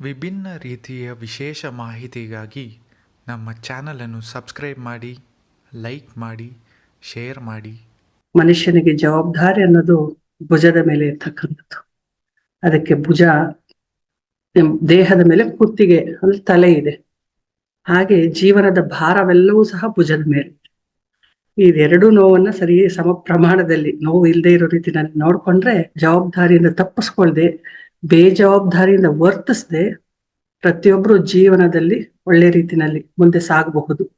ವಿಭಿನ್ನ ರೀತಿಯ ವಿಶೇಷ ಮಾಹಿತಿಗಾಗಿ ನಮ್ಮ ಚಾನಲನ್ನು ಸಬ್ಸ್ಕ್ರೈಬ್ ಮಾಡಿ, ಲೈಕ್ ಮಾಡಿ, ಶೇರ್ ಮಾಡಿ. ಮನುಷ್ಯನಿಗೆ ಜವಾಬ್ದಾರಿ ಅನ್ನೋದು ಭುಜದ ಮೇಲೆ ಇರ್ತಕ್ಕಂಥದ್ದು. ಅದಕ್ಕೆ ಭುಜ ದೇಹದ ಮೇಲೆ ಕುತ್ತಿಗೆ, ಅಂದ್ರೆ ತಲೆ ಇದೆ. ಹಾಗೆ ಜೀವನದ ಭಾರವೆಲ್ಲವೂ ಸಹ ಭುಜದ ಮೇಲೆ. ಇದೆರಡು ನೋವನ್ನ ಸರಿ ಸಮ ಪ್ರಮಾಣದಲ್ಲಿ ನೋವು ಇಲ್ಲದೆ ಇರೋ ರೀತಿನಲ್ಲಿ ನೋಡ್ಕೊಂಡ್ರೆ ಜವಾಬ್ದಾರಿಯಿಂದ ತಪ್ಪಿಸ್ಕೊಳ್ದೆ ಬೇಜವಾಬ್ದಾರಿಯಿಂದ ವರ್ತಿಸದೆ ಪ್ರತಿಯೊಬ್ರು ಜೀವನದಲ್ಲಿ ಒಳ್ಳೆ ರೀತಿನಲ್ಲಿ ಮುಂದೆ ಸಾಗಬಹುದು.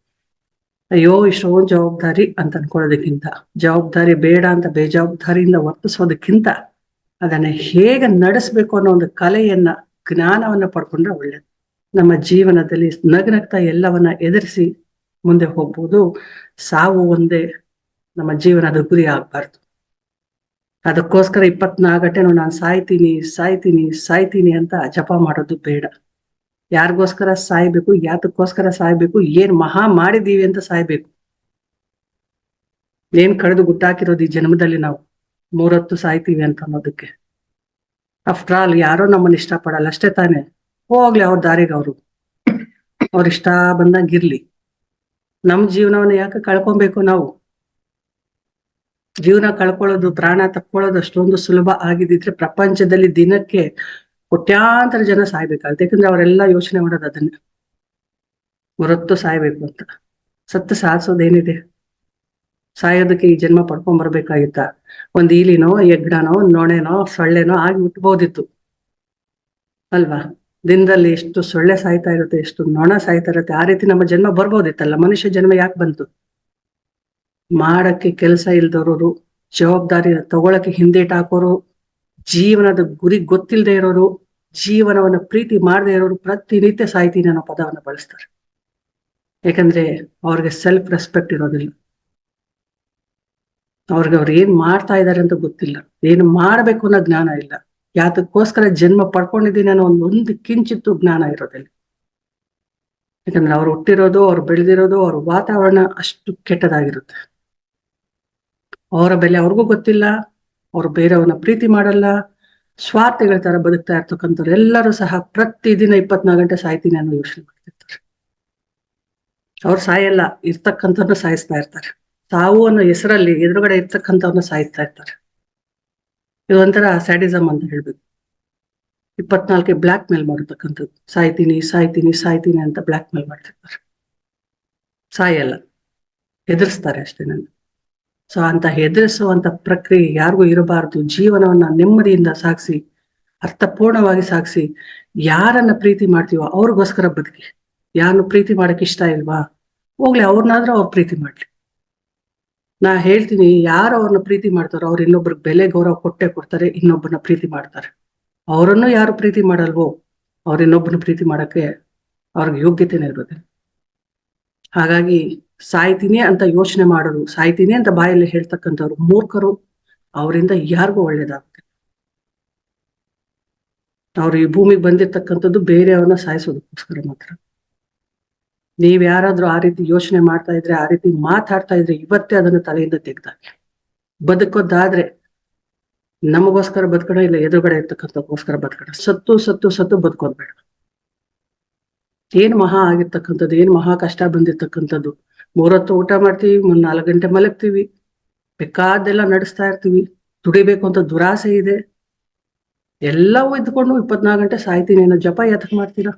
ಅಯ್ಯೋ, ಇಷ್ಟೊಂದು ಜವಾಬ್ದಾರಿ ಅಂತ ಅನ್ಕೊಳ್ಳೋದಕ್ಕಿಂತ, ಜವಾಬ್ದಾರಿ ಬೇಡ ಅಂತ ಬೇಜವಾಬ್ದಾರಿಯಿಂದ ವರ್ತಿಸೋದಕ್ಕಿಂತ ಅದನ್ನ ಹೇಗೆ ನಡೆಸ್ಬೇಕು ಅನ್ನೋ ಒಂದು ಕಲೆಯನ್ನ, ಜ್ಞಾನವನ್ನ ಪಡ್ಕೊಂಡ್ರೆ ಒಳ್ಳೇದು. ನಮ್ಮ ಜೀವನದಲ್ಲಿ ನಗ್ನಗ್ತ ಎಲ್ಲವನ್ನ ಎದುರಿಸಿ ಮುಂದೆ ಹೋಗ್ಬೋದು. ಸಾವು ಒಂದೇ ನಮ್ಮ ಜೀವನದ ಗುರಿ ಆಗ್ಬಾರ್ದು. ಅದಕ್ಕೋಸ್ಕರ ಇಪ್ಪತ್ನಾಲ್ಕು ಗಂಟೆನೂ ನಾನು ಸಾಯ್ತೀನಿ ಸಾಯ್ತೀನಿ ಸಾಯ್ತೀನಿ ಅಂತ ಜಪ ಮಾಡೋದು ಬೇಡ. ಯಾರಿಗೋಸ್ಕರ ಸಾಯ್ಬೇಕು, ಯಾತಕ್ಕೋಸ್ಕರ ಸಾಯ್ಬೇಕು, ಏನ್ ಮಹಾ ಮಾಡಿದೀವಿ ಅಂತ ಸಾಯ್ಬೇಕು. ಏನ್ ಕಳೆದು ಗುಟ್ಟಾಕಿರೋದು ಈ ಜನ್ಮದಲ್ಲಿ ನಾವು? ಮೂರೊತ್ತು ಸಾಯ್ತೀವಿ ಅಂತ ಅನ್ನೋದಕ್ಕೆ. ಆಫ್ಟರ್ ಆಲ್ ಯಾರೋ ನಮ್ಮನ್ನ ಇಷ್ಟಪಡಲ್ಲ, ಅಷ್ಟೇ ತಾನೆ. ಹೋಗ್ಲಿ ಅವ್ರ ದಾರಿಗೆ ಅವರು. ಅವ್ರ ಇಷ್ಟ ಬಂದಂಗಿರ್ಲಿ ನಮ್ ಜೀವನವನ್ನ ಯಾಕೆ ಕಳ್ಕೊಬೇಕು ನಾವು? ಜೀವನ ಕಳ್ಕೊಳ್ಳೋದು, ಪ್ರಾಣ ತಕ್ಕೊಳ್ಳೋದು ಅಷ್ಟೊಂದು ಸುಲಭ ಆಗಿದ್ದಿದ್ರೆ ಪ್ರಪಂಚದಲ್ಲಿ ದಿನಕ್ಕೆ ಕೋಟ್ಯಾಂತರ ಜನ ಸಾಯ್ಬೇಕಾಗುತ್ತೆ. ಯಾಕಂದ್ರೆ ಅವರೆಲ್ಲ ಯೋಚನೆ ಮಾಡೋದು ಅದನ್ನ. ಹೊರತು ಸಾಯ್ಬೇಕು ಅಂತ. ಸತ್ತು ಸಾಧಿಸೋದೇನಿದೆ ಸಾಯೋದಕ್ಕೆ ಈ ಜನ್ಮ ಪಡ್ಕೊಂಡ್ ಬರ್ಬೇಕಾಗಿತ್ತ? ಒಂದ್ ಈಲಿನೋ, ಯಜ್ಞನೋ, ನೊಣೆನೋ, ಸೊಳ್ಳೆನೋ ಆಗಿ ಹುಟ್ಬೋದಿತ್ತು. ಅಲ್ವಾ? ದಿನದಲ್ಲಿ ಎಷ್ಟು ಸೊಳ್ಳೆ ಸಾಯ್ತಾ ಇರುತ್ತೆ, ಎಷ್ಟು ನೊಣ ಸಾಯ್ತಾ ಇರುತ್ತೆ, ಆ ರೀತಿ ನಮ್ಮ ಜನ್ಮ ಬರ್ಬೋದಿತ್ತಲ್ಲ. ಮನುಷ್ಯ ಜನ್ಮ ಯಾಕೆ ಬಂತು? ಮಾಡಕ್ಕೆ ಕೆಲಸ ಇಲ್ದವರು ಜವಾಬ್ದಾರಿ ತಗೊಳಕ್ಕೆ ಹಿಂದೇಟ್ ಹಾಕೋರು, ಜೀವನದ ಗುರಿ ಗೊತ್ತಿಲ್ಲದೆ ಇರೋರು, ಜೀವನವನ್ನ ಪ್ರೀತಿ ಮಾಡದೆ ಇರೋರು ಪ್ರತಿನಿತ್ಯ ಸಾಹಿತಿನ ಅನ್ನೋ ಪದವನ್ನ ಬಳಸ್ತಾರೆ. ಯಾಕಂದ್ರೆ ಅವ್ರಿಗೆ ಸೆಲ್ಫ್ ರೆಸ್ಪೆಕ್ಟ್ ಇರೋದಿಲ್ಲ. ಅವ್ರಿಗೆ ಅವ್ರು ಏನ್ ಮಾಡ್ತಾ ಇದಾರೆ ಅಂತ ಗೊತ್ತಿಲ್ಲ. ಏನು ಮಾಡ್ಬೇಕು ಅನ್ನೋ ಜ್ಞಾನ ಇಲ್ಲ. ಯಾತಕ್ಕೋಸ್ಕರ ಜನ್ಮ ಪಡ್ಕೊಂಡಿದ್ದೀನಿ ಅನ್ನೋ ಒಂದು ಒಂದು ಕಿಂಚಿತ್ತು ಜ್ಞಾನ ಇರೋದಿಲ್ಲ. ಯಾಕಂದ್ರೆ ಅವ್ರು ಹುಟ್ಟಿರೋದು, ಅವ್ರು ಬೆಳೆದಿರೋದು, ಅವ್ರ ವಾತಾವರಣ ಅಷ್ಟು ಕೆಟ್ಟದಾಗಿರುತ್ತೆ. ಅವರ ಬೆಲೆ ಅವ್ರಿಗೂ ಗೊತ್ತಿಲ್ಲ, ಅವ್ರು ಬೇರೆಯವ್ರನ್ನ ಪ್ರೀತಿ ಮಾಡಲ್ಲ, ಸ್ವಾರ್ಥಿಗಳ ತರ ಬದುಕ್ತಾ ಇರ್ತಕ್ಕಂಥವ್ರು ಎಲ್ಲರೂ ಸಹ ಪ್ರತಿದಿನ ಇಪ್ಪತ್ನಾಲ್ಕು ಗಂಟೆ ಸಾಯ್ತೀನಿ ಅನ್ನೋ ಯೋಚನೆ ಮಾಡ್ತಿರ್ತಾರೆ. ಅವ್ರು ಸಾಯಲ್ಲ, ಇರ್ತಕ್ಕಂಥವ್ರನ್ನ ಸಾಯಿಸ್ತಾ ಇರ್ತಾರೆ. ಸಾವು ಅನ್ನೋ ಹೆಸರಲ್ಲಿ ಎದುರುಗಡೆ ಇರ್ತಕ್ಕಂಥವ್ರನ್ನ ಸಾಯಿಸ್ತಾ ಇರ್ತಾರೆ. ಇದು ಒಂಥರ ಸ್ಯಾಡಿಸಮ್ ಅಂತ ಹೇಳ್ಬೇಕು. ಇಪ್ಪತ್ನಾಲ್ಕೆ ಬ್ಲ್ಯಾಕ್ ಮೇಲ್ ಮಾಡತಕ್ಕಂಥದ್ದು ಸಾಯ್ತೀನಿ ಸಾಯ್ತೀನಿ ಸಾಯ್ತೀನಿ ಅಂತ ಬ್ಲ್ಯಾಕ್ ಮೇಲ್ ಮಾಡ್ತಿರ್ತಾರೆ. ಸಾಯಲ್ಲ. ಎದುರಿಸ್ತಾರೆ ಅಷ್ಟೇ ನನ್ನ ಸೊ ಅಂತ ಹೆದರಿಸುವಂತ ಪ್ರಕ್ರಿಯೆ ಯಾರಿಗೂ ಇರಬಾರದು. ಜೀವನವನ್ನ ನೆಮ್ಮದಿಯಿಂದ ಸಾಗಿಸಿ, ಅರ್ಥಪೂರ್ಣವಾಗಿ ಸಾಗಿಸಿ, ಯಾರನ್ನ ಪ್ರೀತಿ ಮಾಡ್ತೀವೋ ಅವ್ರಿಗೋಸ್ಕರ ಬದುಕಿ. ಯಾರನ್ನು ಪ್ರೀತಿ ಮಾಡಕ್ ಇಷ್ಟ ಇಲ್ವಾ? ಹೋಗ್ಲಿ, ಅವ್ರನ್ನಾದ್ರೂ ಅವ್ರು ಪ್ರೀತಿ ಮಾಡ್ಲಿ. ನಾ ಹೇಳ್ತೀನಿ, ಯಾರು ಅವ್ರನ್ನ ಪ್ರೀತಿ ಮಾಡ್ತಾರೋ ಅವ್ರು ಇನ್ನೊಬ್ರಿಗೆ ಬೆಲೆ, ಗೌರವ ಕೊಟ್ಟೆ ಕೊಡ್ತಾರೆ ಇನ್ನೊಬ್ಬರನ್ನ ಪ್ರೀತಿ ಮಾಡ್ತಾರೆ. ಅವರನ್ನು ಯಾರು ಪ್ರೀತಿ ಮಾಡಲ್ವೋ, ಅವ್ರ ಇನ್ನೊಬ್ಬನ ಪ್ರೀತಿ ಮಾಡಕ್ಕೆ ಅವ್ರಿಗೆ ಯೋಗ್ಯತೆನೇ ಇರೋದಿಲ್ಲ. ಹಾಗಾಗಿ ಸಾಯ್ತೀನಿ ಅಂತ ಯೋಚನೆ ಮಾಡೋರು, ಸಾಯ್ತೀನಿ ಅಂತ ಬಾಯಲ್ಲಿ ಹೇಳ್ತಕ್ಕಂಥವ್ರು ಮೂರ್ಖರು, ಅವರಿಂದ ಯಾರಿಗೂ ಒಳ್ಳೇದಾಗುತ್ತೆ ಅವ್ರು ಈ ಭೂಮಿಗೆ ಬಂದಿರ್ತಕ್ಕಂಥದ್ದು ಬೇರೆಯವ್ರನ್ನ ಸಾಯಿಸೋದಕ್ಕೋಸ್ಕರ ಮಾತ್ರ. ನೀವ್ ಯಾರಾದ್ರೂ ಆ ರೀತಿ ಯೋಚನೆ ಮಾಡ್ತಾ ಇದ್ರೆ, ಆ ರೀತಿ ಮಾತಾಡ್ತಾ ಇದ್ರೆ ಇವತ್ತೇ ಅದನ್ನ ತಲೆಯಿಂದ ತೆಗ್ದಾಗ. ಬದುಕೋದಾದ್ರೆ ನಮಗೋಸ್ಕರ ಬದುಕೋಣ ಇಲ್ಲ ಎದುರುಗಡೆ ಇರ್ತಕ್ಕಂಥಕ್ಕೋಸ್ಕರ ಬದುಕೋಣ. ಸತ್ತು ಸತ್ತು ಸತ್ತು ಬದುಕೋದ್ಬೇಡ ಏನ್ ಮಹಾ ಆಗಿರ್ತಕ್ಕಂಥದ್ದು, ಏನ್ ಮಹಾ ಕಷ್ಟ ಬಂದಿರ್ತಕ್ಕಂಥದ್ದು ಮೂರೊತ್ತು ಊಟ ಮಾಡ್ತೀವಿ ಒಂದ್ ನಾಲ್ಕು ಗಂಟೆ ಮಲಗ್ತೀವಿ. ಬೇಕಾದ್ದೆಲ್ಲ ನಡೆಸ್ತಾ ಇರ್ತೀವಿ. ದುಡಿಬೇಕು ಅಂತ ದುರಾಸೆ ಇದೆ. ಎಲ್ಲವೂ ಇದ್ಕೊಂಡು ಇಪ್ಪತ್ನಾಲ್ಕು ಗಂಟೆ ಸಾಯ್ತೀನಿ. ಏನೋ ಜಪ ಯಾತಕ್ ಮಾಡ್ತೀರಾ?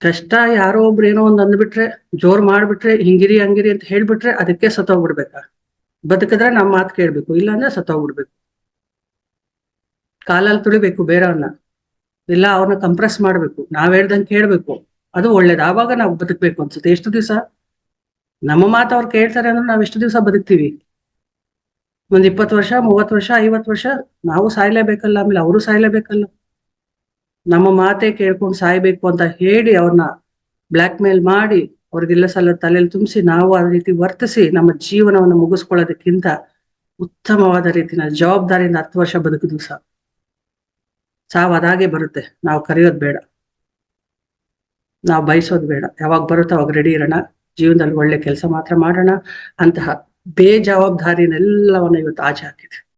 ಕಷ್ಟ, ಯಾರೋ ಒಬ್ರು ಏನೋ ಒಂದ್ ಅಂದ್ಬಿಟ್ರೆ, ಜೋರ್ ಮಾಡ್ಬಿಟ್ರೆ, ಹಿಂಗಿರಿ, ಹಂಗಿರಿ ಅಂತ ಹೇಳ್ಬಿಟ್ರೆ ಅದಕ್ಕೆ ಸತ್ತೋಗ್ಬಿಡ್ಬೇಕಾ? ಬದುಕಿದ್ರೆ ನಮ್ಮ ಮಾತು ಕೇಳ್ಬೇಕು. ಇಲ್ಲಾಂದ್ರೆ ಸತ್ತೋಗ್ಬಿಡ್ಬೇಕು. ಕಾಲಲ್ಲಿ ತುಳಿಬೇಕು ಬೇರೆಯವ್ರನ್ನ ಇಲ್ಲ ಅವ್ರನ್ನ ಕಂಪ್ರೆಸ್ ಮಾಡ್ಬೇಕು. ನಾವ್ ಹೇಳ್ದಂಗೆ ಕೇಳ್ಬೇಕು. ಅದು ಒಳ್ಳೇದು. ಆವಾಗ ನಾವು ಬದುಕ್ಬೇಕು ಅನ್ಸುತ್ತೆ. ಎಷ್ಟು ದಿವಸ? ನಮ್ಮ ಮಾತು ಅವ್ರು ಕೇಳ್ತಾರೆ ಅಂದ್ರೆ ನಾವು ಎಷ್ಟು ದಿವಸ ಬದುಕ್ತೀವಿ? ಒಂದ್ ಇಪ್ಪತ್ತು ವರ್ಷ, ಮೂವತ್ತು ವರ್ಷ, ಐವತ್ತು ವರ್ಷ ನಾವು ಸಾಯ್ಲೇಬೇಕಲ್ಲ. ಆಮೇಲೆ ಅವರು ಸಾಯ್ಲೇಬೇಕಲ್ಲ. ನಮ್ಮ ಮಾತೇ ಕೇಳ್ಕೊಂಡು ಸಾಯ್ಬೇಕು ಅಂತ ಹೇಳಿ ಅವ್ರನ್ನ ಬ್ಲ್ಯಾಕ್ ಮೇಲ್ ಮಾಡಿ ಅವ್ರಿಗೆಲ್ಲ ಸಲ ತಲೆಯಲ್ಲಿ ತುಂಬಿಸಿ ನಾವು ಆ ರೀತಿ ವರ್ತಿಸಿ ನಮ್ಮ ಜೀವನವನ್ನು ಮುಗಿಸ್ಕೊಳ್ಳೋದಕ್ಕಿಂತ ಉತ್ತಮವಾದ ರೀತಿನ ಜವಾಬ್ದಾರಿಯಿಂದ ಹತ್ತು ವರ್ಷ ಬದುಕಿದ್ವು ಸಹ. ಸಾವು ಅದಾಗೆ ಬರುತ್ತೆ. ನಾವು ಕರೆಯೋದು ಬೇಡ. ನಾವು ಬಯಸೋದು ಬೇಡ. ಯಾವಾಗ ಬರುತ್ತೋ ಅವಾಗ ರೆಡಿ ಇರೋಣ. ಜೀವನದಲ್ಲಿ ಒಳ್ಳೆ ಕೆಲಸ ಮಾತ್ರ ಮಾಡೋಣ. ಅಂತಹ ಬೇಜವಾಬ್ದಾರಿನೆಲ್ಲವನ್ನ ಇವತ್ತು ಆಚೆ ಹಾಕಿದೆ